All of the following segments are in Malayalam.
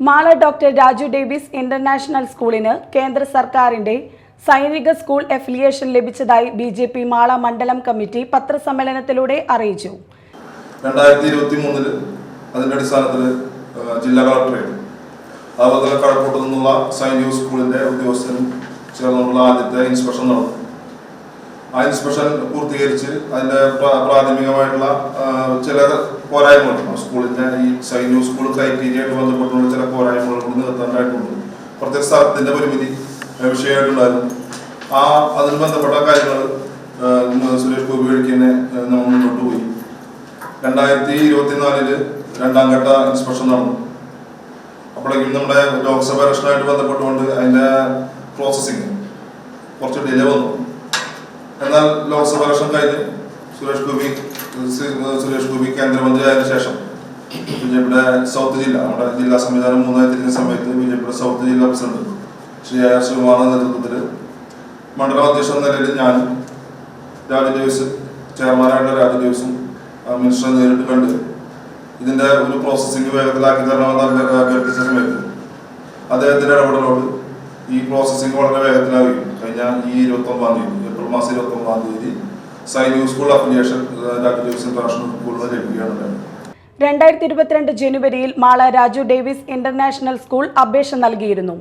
Mala doctor Raju Davis international സ്കൂളിന് കേന്ദ്ര സർക്കാരിന്റെ സൈനിക സ്കൂൾ അഫിലിയേഷൻ ലഭിച്ചതായി ബി ജെ പി മാള മണ്ഡലം കമ്മിറ്റി പത്രസമ്മേളനത്തിലൂടെ അറിയിച്ചു. രണ്ടായിരത്തി ഇരുപത്തി മൂന്നിൽ അതിന്റെ അടിസ്ഥാനത്തിൽ ജില്ലാ കളക്ടറേറ്റ് അതുപോലെ തന്നെ കഴക്കൂട്ടത്തു നിന്നുള്ള സൈനിക സ്കൂളിന്റെ ഉദ്യോഗസ്ഥരും ചേർന്നുള്ള ആദ്യത്തെ ഇൻസ്പെക്ഷൻ നടന്നു. ആ ഇൻസ്പെക്ഷൻ പൂർത്തീകരിച്ച് അതിന്റെ പ്രാഥമികമായിട്ടുള്ള ചില പോരായ്മകൾ സ്കൂളിന്റെ ഈ സൈനിക സ്കൂൾ ക്രൈറ്റീരിയ ആയിട്ട് ബന്ധപ്പെട്ടുള്ള പോരായ്മകൾ കൂടി നിർത്താനായിട്ടുണ്ട് പ്രത്യേക പരിമിതി വിഷയമായിട്ടുണ്ടായിരുന്നു ആ അതിന് ബന്ധപ്പെട്ട കാര്യങ്ങൾ സുരേഷ് ഗോപി തന്നെ നമ്മൾ മുന്നോട്ട് പോയി. രണ്ടായിരത്തി ഇരുപത്തിനാലിൽ രണ്ടാം ഘട്ട ഇൻസ്പെക്ഷൻ നടന്നു. അപ്പോഴേക്കും നമ്മുടെ ലോക്സഭ ഇലക്ഷനായിട്ട് ബന്ധപ്പെട്ടുകൊണ്ട് അതിന്റെ പ്രോസസ്സിങ് കുറച്ച് ഡിലേ വന്നു. എന്നാൽ ലോക്സഭ ഇലക്ഷൻ കഴിഞ്ഞ് സുരേഷ് ഗോപി സുരേഷ് ഗോപി കേന്ദ്രമന്ത്രി ആയതിനു ശേഷം ബി ജെ സൗത്ത് ജില്ല നമ്മുടെ ജില്ലാ സംവിധാനം മൂന്നായി തിരിഞ്ഞ സമയത്ത് ബി ജെ പിയുടെ സൗത്ത് ജില്ലാ പ്രസിഡന്റ് ശ്രീ ആർ ശിവകുമാറിന്റെ നേതൃത്വത്തിൽ മണ്ഡലം അധ്യക്ഷൻ എന്ന നിലയിൽ ഞാനും രാജു ഡേവിസ് ചെയർമാനായിട്ടുള്ള രാജു ആ, മിനിസ്റ്ററെ നേരിട്ട് കണ്ട് ഇതിന്റെ ഒരു പ്രോസസ്സിംഗ് വേഗത്തിലാക്കി തരണമെന്ന് അഭ്യ- അഭ്യർത്ഥിച്ച സമയത്ത് അദ്ദേഹത്തിന്റെ ഇടപെടലോട് ഈ പ്രോസസ്സിംഗ് വളരെ വേഗത്തിലാകും കഴിഞ്ഞ ഈ ഇരുപത്തി ഒമ്പതാം തീയതി ഏപ്രിൽ മാസം ഇരുപത്തി ഒമ്പതാം തീയതി Sainik school affiliation Raju Davis international സ്കൂളിൽ ലഭിക്കുകയാണ്. രണ്ടായിരത്തി ഇരുപത്തിരണ്ട് ജനുവരിയിൽ Mala Raju Davis international school അപേക്ഷ നൽകിയിരുന്നു.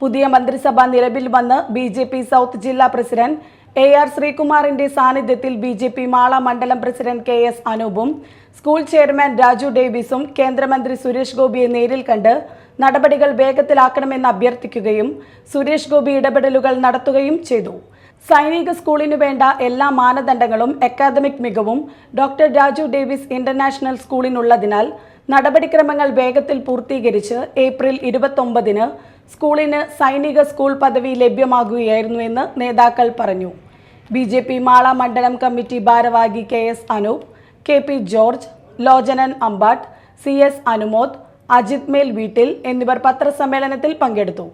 പുതിയ മന്ത്രിസഭ നിലവിൽ വന്ന് ബി ജെ പി സൗത്ത് ജില്ലാ പ്രസിഡന്റ് എ ആർ ശ്രീകുമാറിന്റെ സാന്നിധ്യത്തിൽ ബി ജെ പി മാള മണ്ഡലം പ്രസിഡന്റ് കെ എസ് അനൂപും സ്കൂൾ ചെയർമാൻ രാജു ഡേവിസും കേന്ദ്രമന്ത്രി സുരേഷ് ഗോപിയെ നേരിൽ കണ്ട് നടപടികൾ വേഗത്തിലാക്കണമെന്ന് അഭ്യർത്ഥിക്കുകയും സുരേഷ് ഗോപി ഇടപെടലുകൾ നടത്തുകയും ചെയ്തു. സൈനിക സ്കൂളിനു വേണ്ട എല്ലാ മാനദണ്ഡങ്ങളും അക്കാദമിക് മികവും ഡോക്ടർ രാജു ഡേവിസ് ഇന്റർനാഷണൽ സ്കൂളിനുള്ളതിനാൽ നടപടിക്രമങ്ങൾ വേഗത്തിൽ പൂർത്തീകരിച്ച് ഏപ്രിൽ ഇരുപത്തൊമ്പതിന് സ്കൂളിന് സൈനിക സ്കൂൾ പദവി ലഭ്യമാകുകയായിരുന്നു എന്ന് നേതാക്കൾ പറഞ്ഞു. ബി ജെ പി മാള മണ്ഡലം കമ്മിറ്റി ഭാരവാഹി K S Anoop K P George Lochanan Ambatt C S Anumod Ajith മേൽ വീട്ടിൽ എന്നിവർ പത്രസമ്മേളനത്തിൽ പങ്കെടുത്തു.